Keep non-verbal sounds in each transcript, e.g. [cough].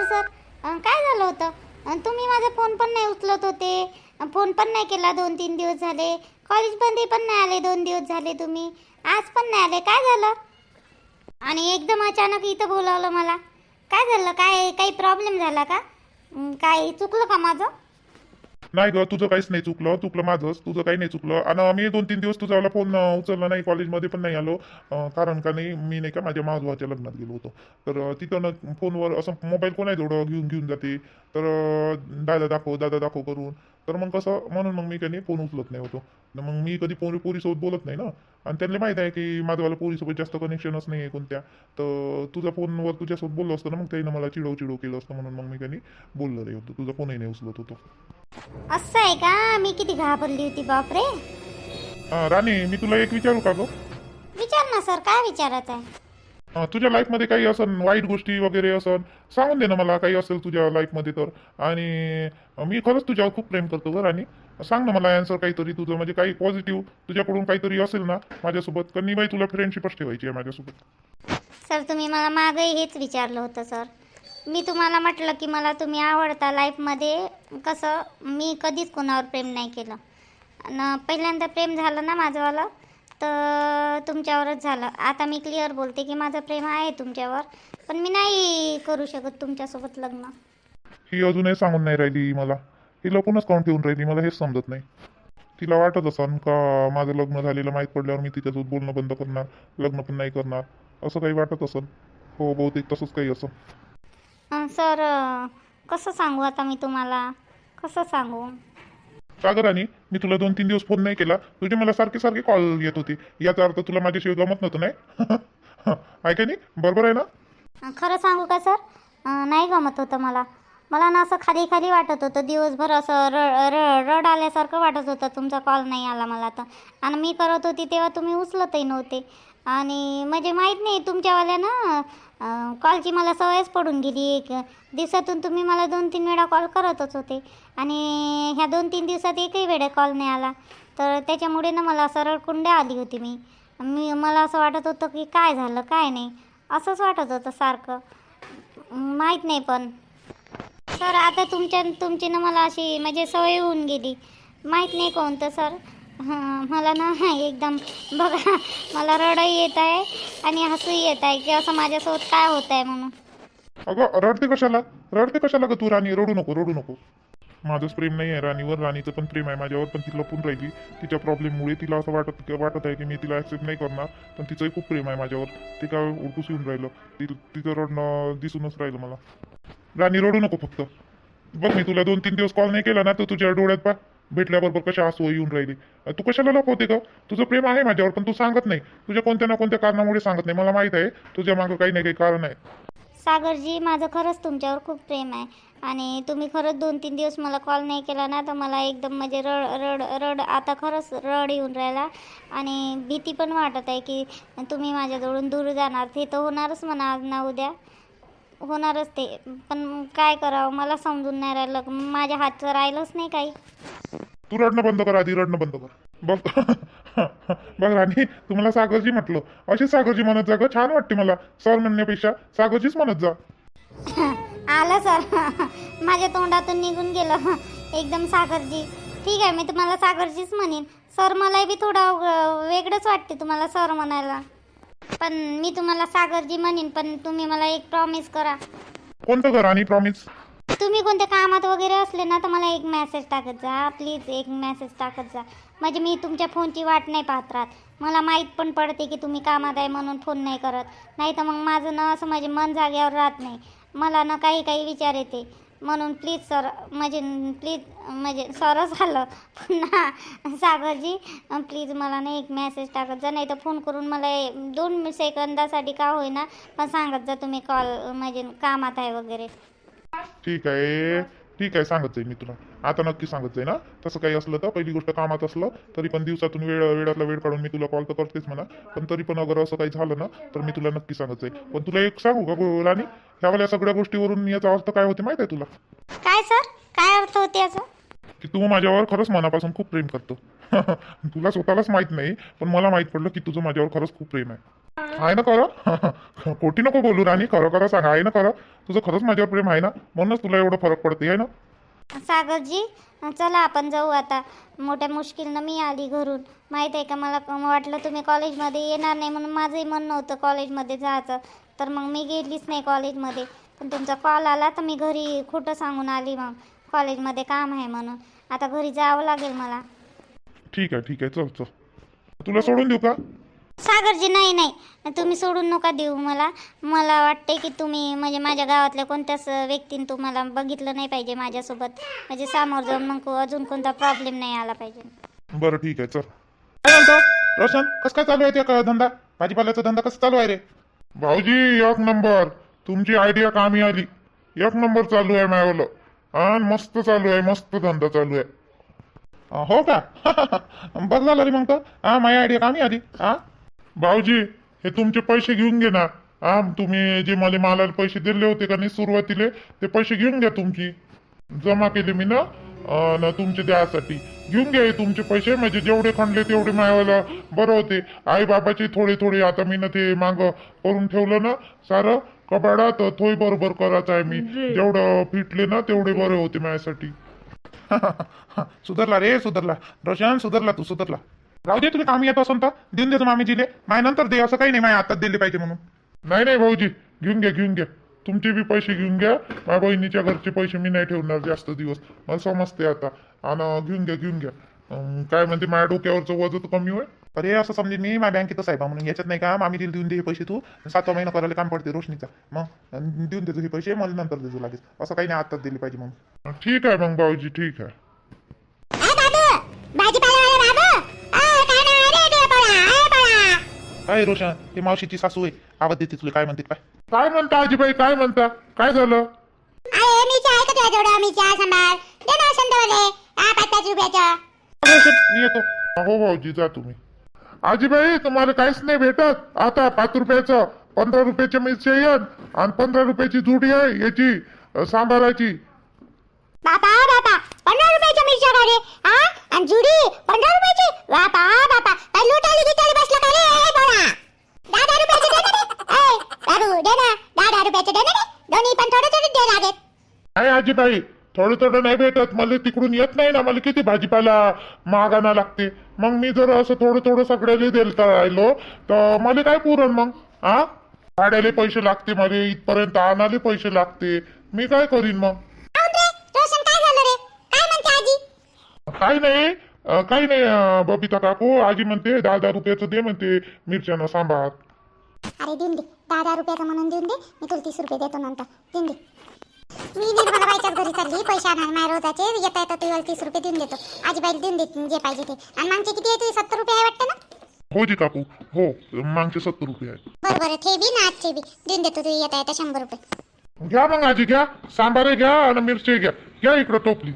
Sir sir. काय झालं होतं? तुम्ही माझा फोन पण नाही उचलत होते. फोन पण नाही केला दोन तीन दिवस झाले. कॉलेजमध्ये पण नाही आले दोन दिवस झाले तुम्ही. आज पण नाही आले. काय झालं? आणि एकदम अचानक इथं बोलावलं मला. काय झालं? काय काही प्रॉब्लेम झाला का? काय चुकलं का माझं? नाही ग तुझं काहीच नाही चुकलं. चुकलं माझंच. तुझं काही नाही चुकलं. आणि मी दोन तीन दिवस तुझा फोन उचलला नाही कॉलेजमध्ये पण नाही आलो. कारण का नाही मी नाही का माझ्या माधवाच्या लग्नात गेलो होतो. तर तिथं ना फोनवर असं मोबाईल कोण आहे तेवढं घेऊन घेऊन जाते. तर दादा दाखव दादा दाखव करून. तर मग कसं म्हणून मग मी नाही फोन उचलत नाही होतो. न मग मी कधी पोरी पोरीसोबत बोलत नाही ना. आणि त्यांना माहीत आहे की माझ्यावाला पोरीसोबत जास्त कनेक्शनच नाही आहे कोणत्या. तर तुझ्या फोनवर तुझ्यासोबत बोललो असतं ना मग त्यानं मला चिडव चिडव केलं असतं म्हणून मग मी नाही बोललो नाही होतो. तुझा फोनही नाही उचलत होतो. असं आहे का? मी किती घाबरली होती बापरे. राणी मी तुला एक विचारू का गं? विचार ना सर. काय विचारायचं आहे तुझ्या लाईफमध्ये काही असं वाईट गोष्टी वगैरे असं सांगून दे ना मला काही असेल तुझ्या लाईफमध्ये तर. आणि मी खरंच तुझ्यावर खूप प्रेम करतो बरं आणि सांग ना मला अँसर काहीतरी तुझं म्हणजे काही पॉझिटिव्ह तुझ्याकडून काहीतरी असेल ना माझ्यासोबत कन्नी बाई तुला फ्रेंडशिपच ठेवायची आहे माझ्यासोबत. सर तुम्ही मला मागंही हेच विचारलं होतं सर मी तुम्हाला म्हटलं की मला तुम्ही आवडता लाईफमध्ये कसं मी कधीच कोणावर प्रेम नाही केलं. आणि पहिल्यांदा प्रेम झालं ना माझंवालं तर तुमच्यावरच झालं. आता मी क्लिअर बोलते की माझं प्रेम आहे तुमच्यावर पण मी नाही करू शकत तुमच्यासोबत लग्न. ही अजूनही सांगून नाही राहिली मला. ही लपूनच काउंट ठेवून राहिली मला हेच समजत नाही. तिला वाटत असन का माझं लग्न झालेलं माहीत पडल्यावर मी तिच्यासोबत बोलणं बंद करणार लग्न पण नाही करणार? असं काही वाटत असन? हो बहुतेक तसंच काही असं. सर कसं सांगू आता मी तुम्हाला? कसं सांगू? सागर मी तुला दोन तीन दिवस फोन नाही केला तुझे मला सारखे सारखे कॉल येत होते. याचा अर्थ तुला माझ्याशिवाय गमत नव्हतं नाही? [laughs] ऐका नाही? बरोबर आहे ना? खरं सांगू का सर? नाही गमत होतं मला. मला ना असं खाली खाली वाटत होतं. दिवसभर असं र रड आल्यासारखं वाटत होतं. तुमचा कॉल नाही आला मला तर. आणि मी करत होती तेव्हा तुम्ही उचलतही नव्हते. आणि म्हणजे माहीत नाही तुमच्यावाल्या ना कॉलची मला सवयच पडून गेली एक. दिवसातून तुम्ही मला दोन तीन वेळा कॉल करतच होते. आणि ह्या दोन तीन दिवसात एकही वेळा कॉल नाही आला. तर त्याच्यामुळे ना मला सरळ कुंड्या आली होती मी. मी मला असं वाटत होतं की काय झालं काय नाही. असंच वाटत होतं सारखं. माहीत नाही पण. सर आता तुमच्या तुमची ना मला अशी म्हणजे सवय होऊन गेली. माहीत नाही कोणतं सर. हां मला ना [laughs] एकदम बघा मला रडही येत आहे आणि हसूही येत आहे की असं माझ्यासोबत काय होत आहे म्हणून. अगं रडते कशाला? रडते कशाला ग तू राणी? रडू नको रडू नको. माझंच प्रेम नाही आहे राणीवर राणीचं पण प्रेम आहे. माझ्यावर पण ती लपून राहिली. तिच्या प्रॉब्लेममुळे तिला असं वाटत वाटत आहे की मी तिला ॲक्सेप्ट नाही करणार पण तिचंही खूप प्रेम आहे माझ्यावर. ते काय उलटूस येऊन राहिलं. ती तिचं रडणं दिसूनच राहिलं मला. राणी रडू नको फक्त. बघ मी तुला दोन तीन दिवस कॉल नाही केला ना तर तुझ्या डोळ्यात पा भेटल्याबरोबर कशा आसू येऊन राहिली? तू कशाला लपवते का तुझं प्रेम आहे माझ्यावर पण तू सांगत नाही. तुझ्या कोणत्या ना कोणत्या कारणामुळे सांगत नाही. मला माहीत आहे तुझ्या मागं काही नाही काही कारण आहे. सागरजी माझं खरंच तुमच्यावर खूप प्रेम आहे. आणि तुम्ही खरंच दोन तीन दिवस मला कॉल नाही केला ना तर मला एकदम म्हणजे रड रड रड आता खरंच रड येऊन राहिला. आणि भीती पण वाटत आहे की तुम्ही माझ्याजवळून दूर जाणार. ते तर होणारच म्हणा आज ना उद्या. होणारच ते. पण काय करावं? मला समजून नाही राहिलं. माझ्या हातचं राहिलंच नाही काही. तू रडणं बंद कर आधी रडणं बंद कर. बघ. [laughs] बघ राणी तुम्हाला सागरजी म्हटलं. अशी सागरजी म्हणत जा ग. छान वाटते मला. सर म्हणण्यापेक्षा सागरजीच म्हणत जा. [laughs] आलं सर. [laughs] माझ्या तोंडातून निघून गेलं. एकदम सागरजी. ठीक आहे मी तुम्हाला सागरजीच म्हणेन. सर मलाही बी थोडं वेगळंच वाटते तुम्हाला सर म्हणायला. पण मी तुम्हाला सागरजी म्हणेन पण तुम्ही मला एक प्रॉमिस करा. कोणतं घर आणि प्रॉमिस तुम्ही कोणत्या कामात वगैरे असले ना तर मला एक मेसेज टाकत जा प्लीज एक मेसेज टाकत जा. म्हणजे मी तुमच्या फोनची वाट नाही पाहत राहत. मला माहीत पण पडते की तुम्ही कामात आहे म्हणून फोन नाही करत. नाही तर मग माझं ना असं माझे मन जाग्यावर राहत नाही. मला ना काही काही विचार येते. म्हणून प्लीज सर म्हणजे प्लीज म्हणजे सरच झालं. पुन्हा सागरजी प्लीज मला ना एक मेसेज टाकत जा नाही तर फोन करून मला दोन सेकंदासाठी का होईना पण सांगत जा तुम्ही कॉल म्हणजे कामात आहे वगैरे. ठीक आहे. ठीक आहे सांगत जाईल मी तुला. आता नक्की सांगत जाईल ना तसं काही असलं तर पहिली गोष्ट कामात असलं तरी पण दिवसातून वेळ वेळातला वेळ काढून मी तुला कॉल तर करतेच म्हणा. पण तरी पण अगर असं काही झालं ना तर मी तुला नक्की सांगत जाईल पण तुला एक सांगू का गोलानी ह्यावाल्या सगळ्या गोष्टीवरून याचा अर्थ काय होते माहिती आहे तुला? काय सर? काय अर्थ होते याचा? की तू माझ्यावर खरंच मनापासून खूप प्रेम करतो. [laughs] तुला स्वतःलाच माहीत नाही पण मला माहीत पडलं की तुझं माझ्यावर खरंच खूप प्रेम आहे. आहे ना खरं [laughs] खोटी नको बोलू राणी खरं खरं सांग आहे ना खरं तुझं खरंच माझ्यावर प्रेम आहे ना? म्हणूनच तुला एवढं फरक पडते आहे ना? सागरजी चला आपण जाऊ आता. मोठ्या मुश्किलनं मी आली घरून. माहीत आहे का मला वाटलं तुम्ही कॉलेजमध्ये येणार नाही म्हणून माझंही मन नव्हतं कॉलेजमध्ये जायचं. तर मग मी गेलीच नाही कॉलेजमध्ये. पण तुमचा कॉल आला तर मी घरी खोटं सांगून आली मग. कॉलेजमध्ये काम आहे म्हणून. आता घरी जावं लागेल मला. ठीक आहे ठीक आहे. चल चल. तुला सोडून देऊ का? सागरजी नाही नाही. तुम्ही सोडून नका देऊ मला. मला वाटते की तुम्ही म्हणजे माझ्या गावातल्या कोणत्याच व्यक्तीने तुम्हाला बघितलं नाही पाहिजे माझ्यासोबत. म्हणजे समोर जाऊन मग अजून कोणता प्रॉब्लेम नाही आला पाहिजे. बरं ठीक आहे. चल. काय म्हणतो? रोशन कसं काय चालू आहे ते का धंदा? भाजीपाल्याचा धंदा कसं चालू आहे रे? भाऊजी एक नंबर. तुमची आयडिया कामी आली. एक नंबर चालू आहे मायवलं आणि मस्त चालू आहे मस्त धंदा चालू आहे. हो का? [laughs] बस झालं रे मग तर. हा माझी आयडिया कामी आली. हा? भाऊजी हे तुमचे पैसे घेऊन घे ना. हा तुम्ही जे मला मालाला पैसे दिले होते का नाही सुरुवातीले ते पैसे घेऊन घ्या तुमची. जमा केले मी ना. न तुमचे द्यासाठी घेऊन घ्या हे तुमचे पैसे म्हणजे जेवढे खणले तेवढे मायवाला बरं होते. आई बाबाचे थोडे थोडे आता मी ना ते माग करून ठेवलं ना सारं कबाडात थोय बरोबर करायचं आहे मी. जेवढं फिटले ना तेवढे बरे होते माझ्यासाठी. [laughs] सुधरला रे सुधरला. रोशन सुधरला तू सुधरला. राहू दे तुला कामी येत असून तर. देऊन देतो मामी जिले माय नंतर दे असं काही नाही माय आताच दिले पाहिजे म्हणून. नाही नाही भाऊजी. घेऊन घ्या घेऊन घ्या तुमचे बी पैसे घेऊन घ्या. माझ्या बहिणीच्या घरचे पैसे मी नाही ठेवणार जास्त दिवस. मला समजते आता. आणि घेऊन घ्या घेऊन घ्या. अं, काय म्हणते माझ्या डोक्यावरचं वजन तर कमी होईल अरे असं समजेन मी माझ्या बँकेतच आहे बा म्हणून याच्यात नाही का मामी दिल देऊन दे हे पैसे तू. सातवा महिना करायला काम पडते रोशनीचा. मग अन् देऊन देतो हे पैसे मला नंतर देतो लागेल असं काही नाही आताच दिले पाहिजे म्हणून. ठीक आहे मग भाऊजी ठीक आहे. काय रोशन ते मावशीची सासू आहे. आवाज देते तुला काय म्हणते काय? काय म्हणता आजीबाई? काय म्हणता? काय झालं? आहे मी चहा ऐकत आहे जेवढं. मी चहा सांभाळ. दे ना संतवाले हा पाच पाच रुपयाचं मी येतो. हो भाऊजी जा तुम्ही. आजीबाई तुम्हाला काहीच नाही भेटत. आता पाच रुपयाचं पंधरा रुपयाचे मिरची येन आणि पंधरा रुपयाची जुडी आहे याची अ, सांबाराची बापा बापा पंधरा रुपयाच्या मिरच्या का रे हा आणि जुडी पंधरा रुपयाची? बापा बापा. काय लुटाली गिटाली बसला का रे बोला दहा रुपयाचे दारू दे ना. दहा दहा रुपयाचे दे ना रे दोन्ही पण थोडे थोडे दे लागेल. नाही आजीबाई थोडं थोडं नाही भेटत. मला तिकडून येत नाही ना. मला किती भाजीपाला मागाना लागते. मग मी जर असं थोडं थोडं सगळ्याला देता राहिलो तर मला काय पुरण मग? हा भाड्याले पैसे लागते मला इथपर्यंत आणाले पैसे लागते. मी काय करीन मग? काहून रे रोशन काय झालं रे? काय म्हणते आजी? काही नाही. अं, काही नाही अं, बबिता काकू. आजी म्हणते दहा दहा रुपयाचं दे म्हणते. मिरच्यानं सांबार. अरे देऊन दे. दहा दहा रुपयाचं म्हणून देऊन दे. मी तुला तीस रुपये देतो नंतर. देऊन दे. मी निर्मला बाईच्याच घरी चालली. पैसे आणायला माझ्या रोजाचे. येता येता तुला तीस रुपये देऊन देतो. आजीबाईला देऊन दे जे पाहिजे ते. आणि मागचे किती आहे तुझे? सत्तर रुपये आहे वाटतं ना? हो जी काकू. हो मागचे सत्तर रुपये आहे. बरं बरं. ते बी ना आजचे बी. देऊन देतो तू येता येता शंभर रुपये. घ्या मग आजी घ्या. सांबारे घ्या. आणि मिरची घ्या. घ्या इकडं टोपली.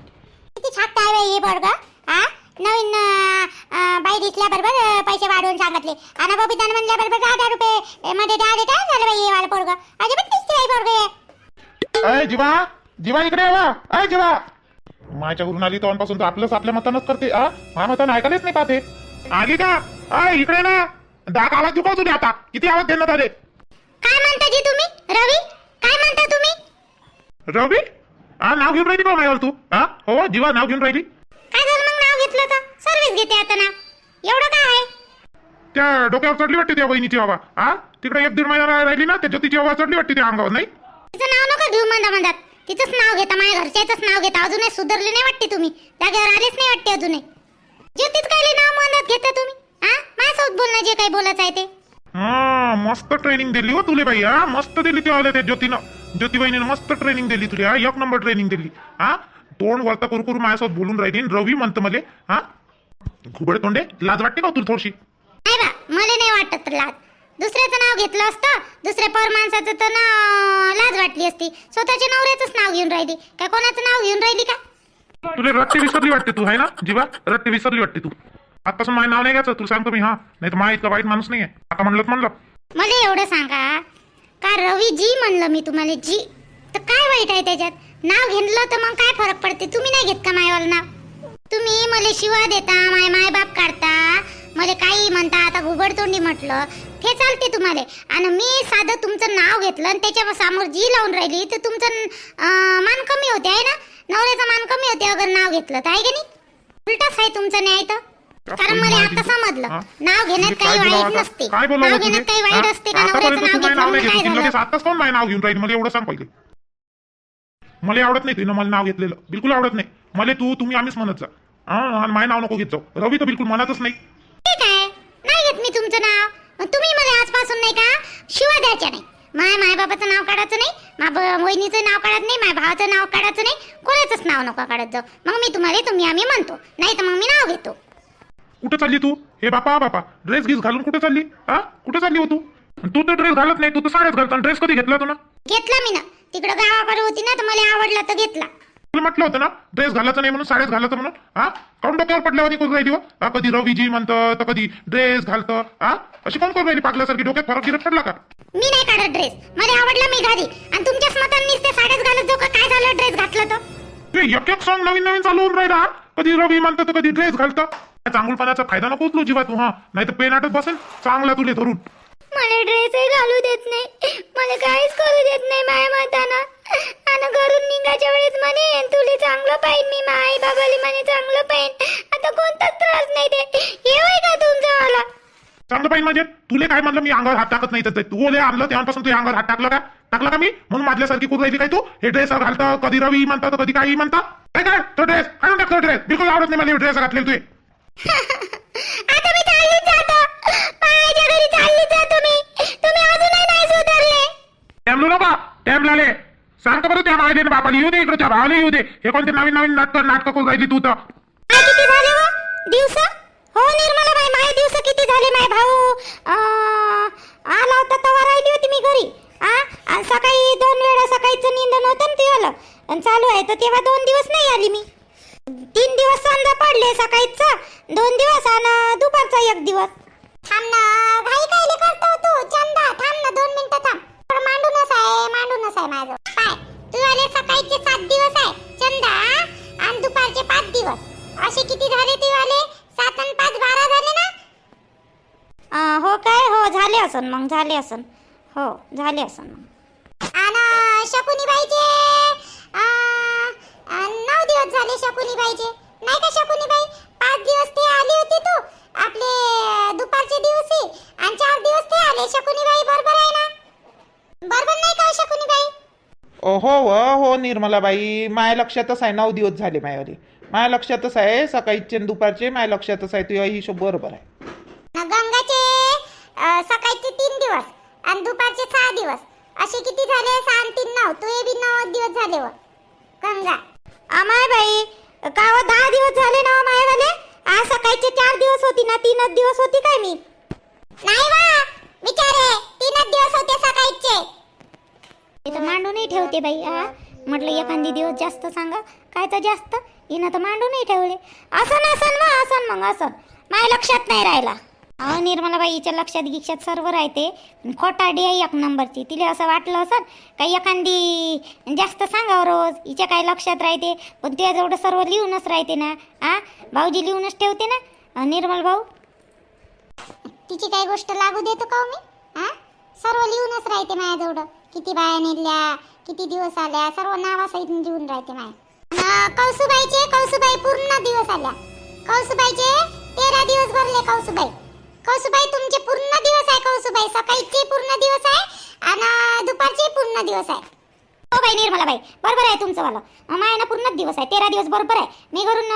किती छापता आहे हे बरं हा नवीन अं, अं, बाई दिसल्याबरोबर पैसे वाढवून सांगितले. आणि बबितानं म्हणल्याबरोबर दहा दहा रुपये अं, मध्ये दहा देता झालं बाई हे वाला पोरग. अजिबात दिसते बाई पोरग अय जीवा! जीवा इकडे यावा. अय जीवा! माझ्या घरून आली तेव्हापासून तर आपलंच आपल्या मतानच करते आ माझ्या मतानं ऐकायलाच नाही पाहते. आली का? अय इकडे ना. डाक आवाज दुखाव तुझे आता? किती आवाज देण्यात आले काय म्हणता जी तुम्ही? रवी? काय म्हणता तुम्ही? रवी? हा नाव घेऊन राहिली का माझ्यावर तू? हा? हो जीवा नाव घेऊन राहिली. घेतलं तर सर्व्हिस घेते आता नाव एवढं काय आहे? त्या डोक्यावर चढली वाटते त्या बहिणीची हवा. हा तिकडे एक दीड महिना राहिली ना त्याच्या तिची हवा चढली वाटते त्या अंगावर नाही? तिचं नाव नका घेऊ मंदा मंदात. तिचंच नाव घेता माझ्या घरच्याच नाव घेता. अजूनही सुधारले नाही वाटते तुम्ही. जागेवर आलेच नाही वाटते अजूनही. ज्योतीच काय नाव मंदात घेता तुम्ही? हा माझ्यासोबत बोलणं जे काही बोलायचं आहे ते. हा मस्त ट्रेनिंग दिली हो तुले बाई हा मस्त दिली तेव्हा त्या ज्योतीनं. ज्योतिबाईने मस्त ट्रेनिंग दिली तुला हा एक नंबर ट्रेनिंग दिली. हा तोंड वरता करू करू माझ्यासोबत बोलून राहिली आणि रवी म्हणतं मले हा घुबड तोंडे लाज वाटते का हो तुला थोडीशी? नाही बा मला नाही वाटत लाज. दुसऱ्याचं नाव घेतलं असतं दुसऱ्या पर माणसाचं तर नाव लाज वाटली असती. स्वतःच्या नवऱ्याचंच नाव घेऊन राहिली. काय कोणाचं नाव घेऊन राहिली का? तुला रट्टे विसरली वाटते तू आहे ना? जीवा रट्टे विसरली वाटते तू. आतापासून माझं नाव नाही घ्यायचं. तुला सांगतो मी हा. नाही तर माझ्या इतका वाईट माणूस नाही आहे आता म्हणलं म्हणलं. मला एवढं सांगा का रवी जी म्हणलं मी तुम्हाला? जी. तर काय वाईट आहे त्याच्यात? नाव घेतलं तर मग काय फरक पडते? तुम्ही नाही घेत का मायवाला नाव? तुम्ही मला शिवा देता माय माय बाप काढता मला काही म्हणता आता घुबडतोंडी म्हटलं ते चालते तुम्हाला. आणि मी साधं तुमचं नाव घेतलं आणि त्याच्यासमोर जी लावून राहिली तर तुमचं मान कमी होते आहे ना? नवऱ्याचं मान कमी होते अगर नाव घेतलं तर आहे का नाही? उलटाच आहे तुमचं न्याय तर. कारण मला आता समजलं. हा? नाव घेण्यात म्हणजे काही वाईट? नसते. नाव? घेण्यात काही हा? वाईट असते का नवऱ्याचं नाव घेतलं काय झालं आताच कोण माझं नाव घेऊन राहील? मला एवढं सांग पहिले. मला आवडत नाही तुला मला नाव घेतलेलं. बिलकुल आवडत नाही. मला तू तुम्ही आम्हीच म्हणत जा. हा माझं नाव नको घेत जाऊ. रवी तर बिलकुल म्हणतच नाही. ठीक आहे. नाही घेत मी तुमचं नाव. तुम्ही मला आजपासून नाही का शिवा द्यायच्या नाही. माय माय बाबाचं नाव काढायचं नाही. मा वहिनीचं नाव काढत नाही. माझ्या भावाचं नाव काढायचं नाही. कोणाचंच नाव नको काढत जाऊ. मग मी तुम्हाला तुम्ही आम्ही म्हणतो. नाही तर मग मी नाव घेतो. कुठे चालली तू? हे बापा बापा. ड्रेस गीस घालून कुठे चालली? हा? कुठे चालली हो तू? तू तर ड्रेस घालत नाही. तू तर साड्याच घालता. ड्रेस कधी घेतला तू ना घेतला मी ना. तिकडं गावाकडे होती ना तर मला आवडला तर घेतला. तुला म्हटलं होतं ना ड्रेस घालायचं नाही म्हणून साड्याच घालायचं म्हणून हा? काऊन डोक्यावर पडल्यावर करून राहिली हो? हा कधी रवीजी म्हणतं तर कधी ड्रेस घालतं हा? अशी कोण करून राहिली पागल्यासारखी डोक्यात फरक गिरत पडला का? मी नाही काढत ड्रेस मला आवडला मी घाली. आणि तुमच्याच मतांनीच ते साड्याच घालत का? काय झालं ड्रेस घातलं तर? ते एक एक सॉंग नवीन नवीन चालू होऊन राहिला हा. कधी रवी म्हणतं तर कधी ड्रेस घालतं. या चांगुलपणाचा फायदा नको उचलू जीवा तू हा. नाही तर पेन आटत बसेल. चांगला तुले धरून. मला ड्रेसही घालू देत नाही. मला काहीच करू देत नाही माया माताना. आणि घरून निघायच्या वेळेस म्हणे तुले चांगलं पाहिजे मी माय बाबाली म्हणे चांगलं पाहिजे. आता कोणताच त्रास नाही दे. हे होय का तुमचं मला? चांगलं पाहिजे म्हणजे? तुले काय म्हणलं? मी अंगावर हात टाकत नाही तर तू. ओले आणलं तेव्हापासून तू अंगावर हात टाकला का? टाकला का मी? म्हणून माझ्यासारखी कुठं राहिली काय तू? हे ड्रेस घालतं कधी रवी म्हणतं तर कधी काही म्हणता. काय काय तो ड्रेस आणून टाकतो ड्रेस बिलकुल आवडत नाही मला ड्रेस घातलेला तुझे. आता मी चाललीच जातो. मायाच्या घरी चाललीच जातो मी. तुम्ही अजूनही नाही सुधारले. टॅमलू नका. टॅम लाले सांग का बरं त्या मागे बापाला येऊ दे इकडे भावाला येऊ दे. हे कोणते नवीन नवीन नाटक नाटक करून राहिली तू तर. काय किती झाले व दिवस? हो निर्मला बाई माझे दिवस किती झाले माय भाऊ? अं, आला होता तेव्हा राहिली होती मी घरी. आ? आणि सकाळी दोन वेळा सकाळीचं निंदन होतं ना ते आलं आणि चालू आहे तर तेव्हा दोन दिवस नाही आली मी. तीन दिवस समजा पडले सकाळीचा. दोन दिवस आणि दुपारचा एक दिवस. थांब ना घाई कायले करतो तू? चंदा थांब ना दोन मिनिटं थांब. पण मांडूनच आहे मांडूनच आहे माझं. पाय तू सकाळचे सात दिवस आहे. चंदा आणि दुपारचे पाच दिवस. असे किती झाले तू सात आणि पाच बारा झाले ना? आ, हो काय? हो झाले असन मग झाले असन. हो झाले असन मग. आणि शकुनी बाईचे नऊ दिवस झाले शकुनी बाईचे नाही का शकुनी बाई पाच दिवस ते आली होती तू आपले अं, दुपारचे दिवशी आणि चार दिवस ते आले शकुनी बाई बरोबर आहे ना बरोबर नाही का हो शकुनी बाई हो व हो निर्मलाबाई माया लक्षातच आहे नऊ दिवस झाले मायावरी माया लक्षातच आहे सकाळीचे आणि दुपारचे माया लक्षातच आहे तुझ्या हिशोब बरोबर आहे. न गंगाचे अं, सकाळचे तीन दिवस आणि दुपारचे सहा दिवस. असे किती झाले? सहा आणि तीन नऊ. तू बी नऊ दिवस झाले व. गंगा. अमाय बाई का हो दहा दिवस झाले ना मायवाले? आज सकाळचे चार दिवस होती ना तीनच दिवस होती काय मी? नाही वा बिचारे तीनच दिवस होते सकाळचे. ते मांडू मांडूनही ठेवते बाई हा म्हटलं एखादी दिवस जास्त सांगा. काय तर जास्त? हिनं तर मांडूनही ठेवले. असं असन मग असं मग असं माझ्या लक्षात नाही राहिला. अहो निर्मलाबाईच्या लक्षात गिक्षात सर्व राहते. खोटाडी आहे एक नंबरची. तिला असं वाटलं असं काही एखादी जास्त सांगावं रोज? हिच्या काय लक्षात राहते? पण तुझ्याजवळ सर्व लिहूनच राहते ना आ? भाऊजी लिहूनच ठेवते ना निर्मल भाऊ? तिची काही गोष्ट लागू देतो का हो मी? सर्व लिहूनच राहते माझ्याजवळ किती बाया नेल्या किती दिवस आल्या सर्व नावासहित लिहून राहते माया. कौसुबाईचे कौसुबाई पूर्ण दिवस आल्या. कौसुबाईचे तेरा दिवस भरले कौसुबाई. कौसुबाई तुमचे पूर्ण दिवस आहे कौसुबाई. सकाळचे पूर्ण दिवस आहे आणि दुपारचे पूर्ण दिवस आहे. हो बाई निर्मला बाई बरोबर आहे तुमचं वाला. माय ना पूर्णच दिवस आहे तेरा दिवस बरोबर आहे. मी घरून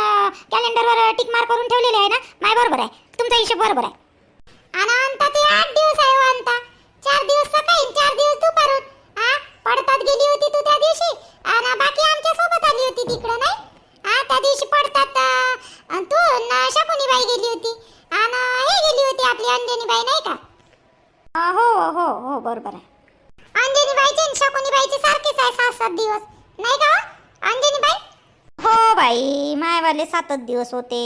कॅलेंडरवर टिक मार्क करून ठेवलेले आहे ना माय बरोबर आहे. तुमचा हिशोब बरोबर आहे. आणि अंता ते आठ दिवस आहे हो अंता. चार दिवस सकाळी चार दिवस दुपारून. हा पडतात गेली होती तू त्या दिवशी? आणि बाकी आमच्यासोबत आली होती तिकडं नाही? हा त्या दिवशी पडतात अं, तू न शकुनी बाई गेली होती. आणि हे गेली होती आपली अंजनी बाई नाही का? हो हो हो बरोबर आहे. अंजनी बाईचे आणि शकुनी बाईचे सारखेच आहे सात सात दिवस. नाही का हो? अंजनी बाई हो बाई मायवाले सातच दिवस होते.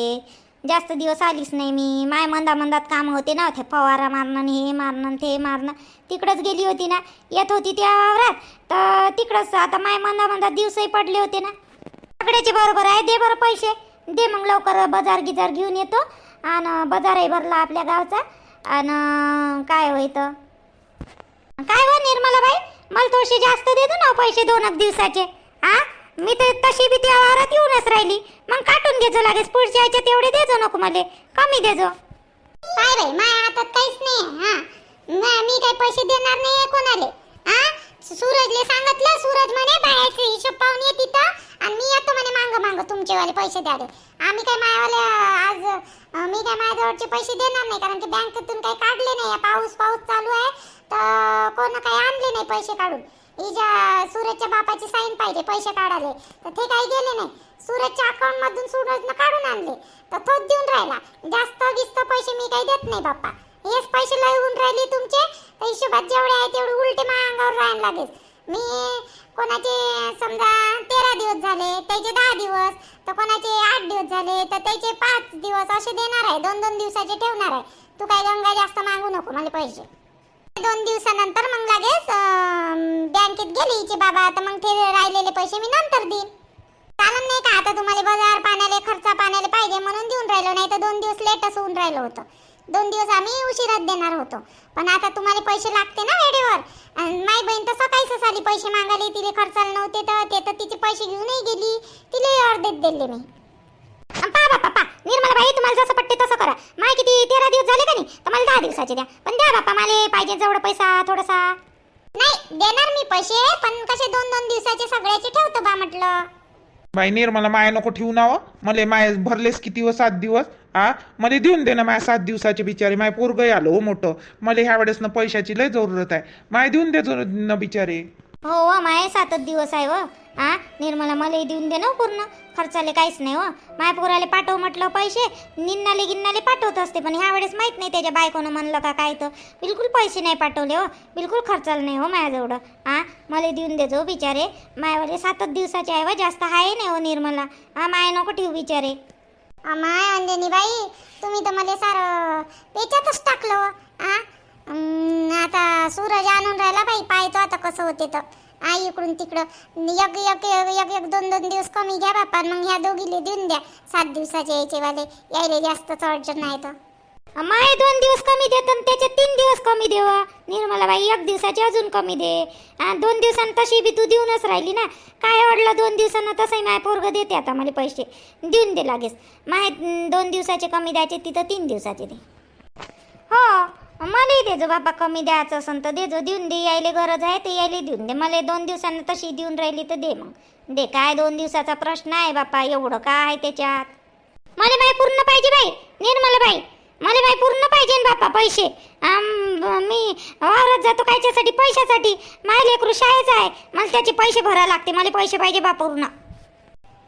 जास्त दिवस आलीच नाही मी. माय मंदा मंदात काम होते ना ते फवारा मारणं आणि हे मारणं आणि ते मारणं. तिकडंच गेली होती ना येत होती त्या वावरात. तर तिकडंच आता माय मंदा मंदात दिवसही पडले होते ना. सगळ्याचे बरोबर आहे दे बरं पैसे. दे मग लवकर बाजार गिजार घेऊन येतो. आणि बाजारही भरला आपल्या गावचा. आणि काय होईतं काय हो निर्मलाबाई? मला थोडेसे जास्त देतो ना पैसे दोन एक दिवसाचे. हां मी तर तशी बी त्या वारात येऊनच राहिली. मग काटून घेजो लागेल पुढच्या याच्यात तेवढे देजो नको मला. कमी देजो काय बाई माझ्या हातात काहीच नाही हा. मी काही पैसे देणार नाही कोणाले हा? सूरजले सांगितलं सूरज म्हणे बाहेरचे हिशोब पाहून ये तिथं आणि मी येतो म्हणे मांग मांग तुमचेवाले पैसे द्याले आम्ही काय मायावाले आज मी काय माझ्याजवळचे पैसे देणार नाही कारण की बँकेतून काही काढले नाही पाऊस पाऊस चालू आहे तर कोण काही आणले नाही पैसे काढून. हिच्या सूरजच्या बापाची साईन पाहिजे पैसे काढाले तर ते काही गेले नाही. सूरजच्या अकाउंट मधून सूरजनं काढून आणले. तर तोच देऊन राहिला. जास्त गिस्त पैसे मी काही देत नाही बाप्पा. हेच पैसे लय होऊन राहिले तुमचे. तर हिशोबात जेवढे आहे तेवढे उलटे माझ्या अंगावर राहायला लागेल. मी कोणाचे समजा तेरा दिवस झाले त्याचे दहा दिवस तर कोणाचे आठ दिवस झाले तर त्याचे पाच दिवस असे देणार आहे. दोन दोन दिवसाचे ठेवणार आहे. तू काय गंगा जास्त मागू नको मला पैसे. दोन दिवसानंतर मग लागेच बँकेत गेली. हिचे बाबा तर मग ते राहिलेले पैसे मी नंतर देईन. चालन नाही का? आता तुम्हाला बाजार पाण्याले खर्च पाण्याले पाहिजे म्हणून देऊन राहिलो. नाही तर दोन दिवस लेटच होऊन राहिलं होतं. दोन दिवस आम्ही उशिरात देणार होतो. पण आता तुम्हाला पैसे लागते ना वेळेवर? आणि माई बहीण तर सकाळीच आली. पैसे मागायला तिले खर्चाला नव्हते तर ते तर तिचे पैसे घेऊनही गेली. तिले अर्धेच दिले मी. निर्मला बाई तुम्हाला जसं पटते तसं करा. माय किती तेरा दिवस झाले का नाही? तर मला दहा दिवसाचे द्या. पण द्या बापा मला पाहिजे जेवढा पैसा थोडासा. नाही देणार मी पैसे पण कसे दोन दोन दिवसाचे सगळ्याचे ठेवतो बा म्हटलं. बाई निर्मला माया नको ठेवू ना हो. मला माय भरलेस किती व सात दिवस हा मला देऊन दे ना माया सात दिवसाचे बिचारे. माय पोरगं आलो हो मोठं. मला ह्या वेळेस ना पैशाची लय जरूरत आहे. माय देऊन देतो ना बिचारे. हो, हो व माय सातच दिवस आहे व आ निर्मला मला देऊन दे ना हो पूर्ण. खर्चाले काहीच नाही हो. माय पोराले पाठव म्हटलं पैसे निन्नाले गिन्नाले पाठवत असते पण ह्या वेळेस माहीत नाही त्याच्या बायकोनं म्हणलं का काय तर. बिलकुल पैसे नाही पाठवले हो. बिलकुल खर्चाला नाही हो माझ्याजवळ. आ मला देऊन देजो बिचारे. मायावाले सातच दिवसाचे आहे व जास्त आहे नाही हो निर्मला. हा माय नको ठेवू बिचारे. माय अंजनी बाई तुम्ही तर मला सारं त्याच्यातच टाकलं आ आता सूरज आणून राहिला बाई पाहतो आता कसं होते तर. आई इकडून तिकडं. एक एक एक एक दोन दोन दिवस कमी घ्या बापा मग ह्या दोघीले देऊन द्या. सात दिवसाचे यायचे वाले यायले जास्तच अडचण नाही तर. माय दोन दिवस कमी देत आणि त्याचे तीन दिवस कमी देव. निर्मला बाई एक दिवसाची अजून कमी दे. दोन दिवसांनी तशी बी तू देऊनच राहिली ना. काय आवडलं दोन दिवसांना तसंही माय पोरग देते आता मला पैसे. देऊन दे लागेच. माय दोन दिवसाचे कमी द्यायचे तिथं तीन दिवसाचे दे. हो. मलाही देजो बाबा कमी द्यायचं असेल तर देजो. देऊन दे यायले गरज आहे ते यायले देऊन दे. मला दोन दिवसांना तशी देऊन राहिली तर दे मग. दे काय दोन दिवसाचा प्रश्न आहे बापा एवढं काय आहे त्याच्यात? मला बाई पूर्ण पाहिजे बाई. निर्मला बाई. मला बाई पूर्ण पाहिजे ना बापा पैसे. मी वावरात जातो कायच्यासाठी पैशासाठी. माझ्या लेकरू शाळेचं आहे. मला त्याचे पैसे भरायला लागते. मला पैसे पाहिजे बा पूर्ण.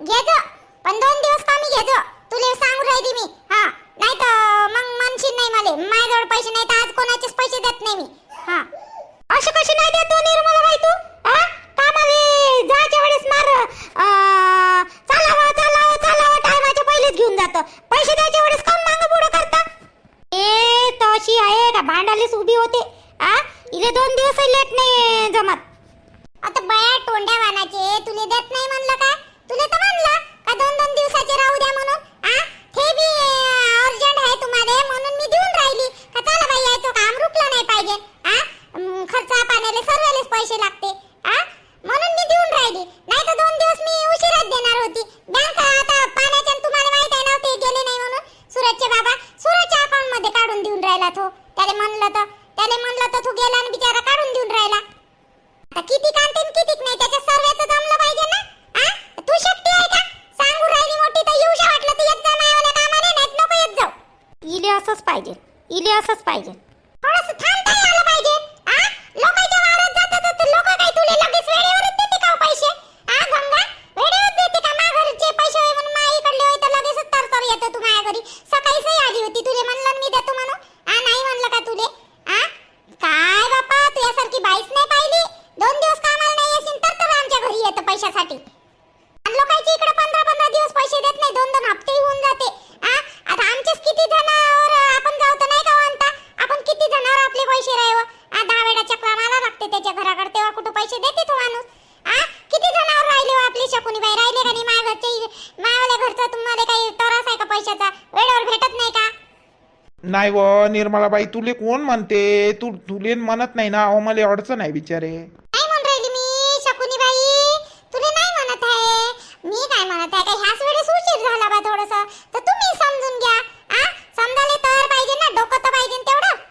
घेजो. पण दोन दिवस कमी घेजो. तुला सांगू राहिली मी. हा. नाही तर मग म्हणशील नाही मला. माझ्याजवळ पैसे नाही तर आज कोणाचेच पैसे देत नाही मी हा असे कसे नाही देत हो निर्मला बाई तू हा कामाले जायच्या वेळेस मार अं, चालावं चालावं चालावं टायमाच्या पहिलेच घेऊन जातं पैसे द्यायच्या वेळेस काऊन मागं पुढं करता ए तशी आहे का भांडालीच उभी होते आ इले दोन दिवस लेट नाही जमत आता बया तोंड्या वानाचे तुले देत नाही म्हणलं का तुले तर म्हणलं का दोन दोन दिवसाचे राहू द्या म्हणून आ ते बी अर्जंट आहे तुम्हाला म्हणून मी देऊन राहिली का चला बाई यायचं काम रुकलं नाही पाहिजे आ अं, खर्चा पाण्याला सर्वालेच पैसे लागते आ म्हणून मी देऊन राहिली नाही तर दोन दिवस मी उशिराच देणार होती बँक आता पाण्याच्या तुम्हाला माहीत आहे ना ते गेले नाही म्हणून सुरजचे बाबा सुरजच्या अकाउंटमध्ये काढून देऊन राहिला तो. त्याला म्हणलं तर त्याला म्हणलं तर तू गेला आणि बिचारा काढून देऊन राहिला. आता किती कांते किती नाही त्याच्या सर्वेचं जमलं पाहिजे ना? आ? तू शक्ती आहे का? सांगू राहिली मोठी तर येऊ शा वाटलं तर येत जा माझ्या कामाला नाहीत नको येत जाऊ. इले असंच पाहिजे इले असंच पाहिजे. थोडंसं थांब आलं पाहिजे आ लोकांच्या वावरात जातात तर लोक काय तुले लगेच वेळेवरच देते का हो पैसे आ गंगा वेळेवर देते का मा घरचे पैसे होय म्हणून मा इकडले होय तर लगेचच तरतर येतं तू माझ्या घरी सकाळीच आली होती तुले म्हणलं ना मी देतो म्हणून आ नाही म्हणलं का तुले आ काय बापा तू यासारखी बाईच नाही पाहिली दोन दिवस कामाला नाही येशील तर तर आमच्या घरी येतं पैशासाठी आणि लोकांचे इकडे पंधरा पंधरा दिवस पैसे देत नाही दोन दोन हप्ते होऊन जाते आ आता आमचेच किती जणांवर आपण जाऊ तर नाही का म्हणता आपण किती जणांवर आपले पैसे राहावं आ दहा वेळा चक्रा मारा लागते त्याच्या घराकडे तेव्हा कुठं पैसे देते तो माणूस आ किती जणांवर राहिले हो आपले शकुनी बाई राहिले का नाही माझ्या घरचे मायावाल्या घरचा तुम्हाला काही त्रास आहे का पैशाचा वेळेवर भेटत नाही का नाही व निर्मलाबाई तुले कोण म्हणते? तू तुले म्हणत नाही ना अहो मला अडचण आहे बिचारे नाही म्हणून राहिली मी शकुनी बाई तुला नाही म्हणत आहे मी काय म्हणत आहे का ह्याच वेळेस उशीर झाला बा थोडस तर तुम्ही समजून घ्या आ समजायला तर पाहिजे ना डोकं तर पाहिजे ना तेवढं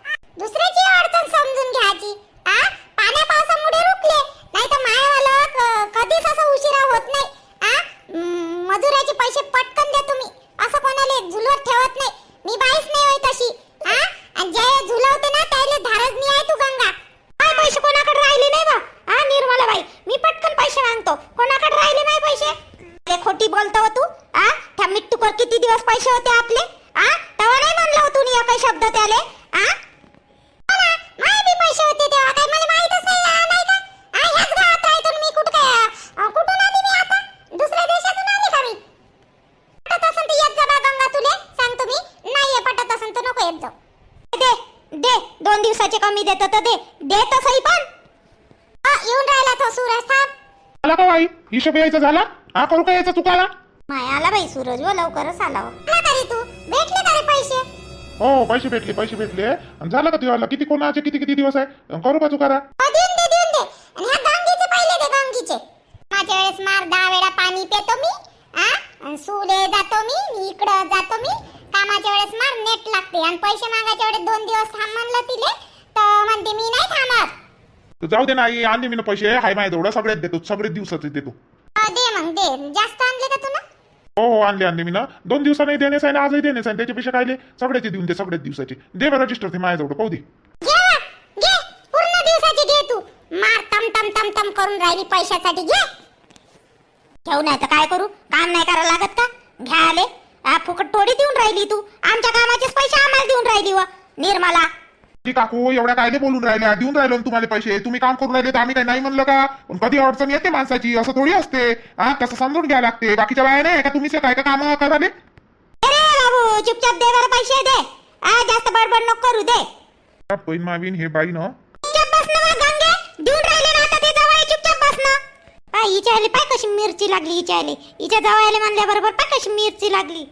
दुसऱ्याची अडचण समजून घ्यायची आ पाण्या पावसामुळे रुकले नाही तर मायावाला क- कधीच असं उशिरा होत नाही आ म, मजुराचे पैसे पटकन द्या तुम्ही असं कोणाला झुलवत ठेवत नाही मी बाईच नाही होय तशी आ आणि जे झुलवते ना त्याला धारच नाही आहे तू गंगा काय पैसे कोणाकडे राहिले नाही बा हा निर्मला बाई मी पटकन पैसे मागतो कोणाकडे राहिले नाही पैसे अरे खोटी बोलतो हो तू आ त्या मिट्टूकर किती दिवस पैसे होते आपले आ तेव्हा नाही म्हणलं हो तू काही शब्द त्याले आ माय बी पैसे होते तेव्हा काय मला माहीतच नाही आ, नाही का आ, ह्याच गावात राहतो ना मी कुठं काय अ, कुठून आली मी आता दुसऱ्या देशातून आली का मी पटत असेल तर येत जा बा गंगा तुले सांगतो मी नाही पटत असेल तर नको येत जाऊ दे दे दोन दिवसाचे कमी देतो तर दे दे तर सही पण आ, येऊन राहिला तो सूरज थांब. आला का बाई? हिशोब यायचा झाला? हा करू का यायचा चुकाला? माय आला बाई सूरज व लवकरच आला हो. आला का रे तू? भेटले का रे पैसे? हो पैसे भेटले पैसे भेटले. आणि झालं का तुला किती कोणाचे किती किती दिवस आहे? करू का चुकारा हो, देऊन दे देऊन दे. आणि ह्या गांगीचे पहिले दे गांगीचे. माझ्या वेळेस मार दहा वेळा पाणी पितो मी आ? आणि सुले जातो मी इकडं जातो मी. कामाच्या वेळेस मार नेट लागते. आणि पैसे मागायच्या वेळेस दोन दिवस थांब म्हणलं तिले. तर म्हणते मी नाही थांबत. तर जाऊ दे ना आई आणले मी ना पैसे. हाय माय तेवढं सगळ्यात देतो. सगळे दिवसाचे देतो. हा, दे मग दे. जास्त आणले का तुला हो हो आणले आणले मी ना. दोन दिवसांनी देण्यास आहे ना आजही देण्यास आहे त्याच्यापेक्षा कायले सगळ्याचे देऊन दे सगळ्याच दिवसाचे. दे बरं रजिस्टर ते माझ्याजवळ पाहू दे. घे बा, घे. पूर्ण दिवसाची घे तू. मार तम तम तम तम करून राहिली पैशासाठी. घे. ठेवू नाही तर काय करू? काम नाही करायला लागत का? घ्या आले. आ, फुकट थोडी देऊन राहिली तू. आमच्या कामाचेच पैसे आम्हाला देऊन राहिली व. निर्मला. ती काकू एवढ्या कायले बोलून राहिल्या देऊन राहिलो ना तुम्हाला पैसे. तुम्ही काम करून राहिले तर आम्ही काही नाही म्हणलं का? पण कधी अडचण येते माणसाची? असं थोडी असते. हा तसं समजून घ्यायला लागते. बाकीच्या बाया नाही का तुम्ही काय का काम कराले? चुपचाप दे बरं पैसे दे. आ जास्त बडबड नको करू दे. बहीण मावीन हे बाई ना. चुपचाप बस ना बा, गंगे. देऊन राहिले ना आता ते जवळ. चुपचाप बस ना. पाय हिच्या आली पाय कशी मिरची लागली हिच्या आली हिच्या जवळ आले म्हणल्या बरोबर पाय कशी मिरची लागली.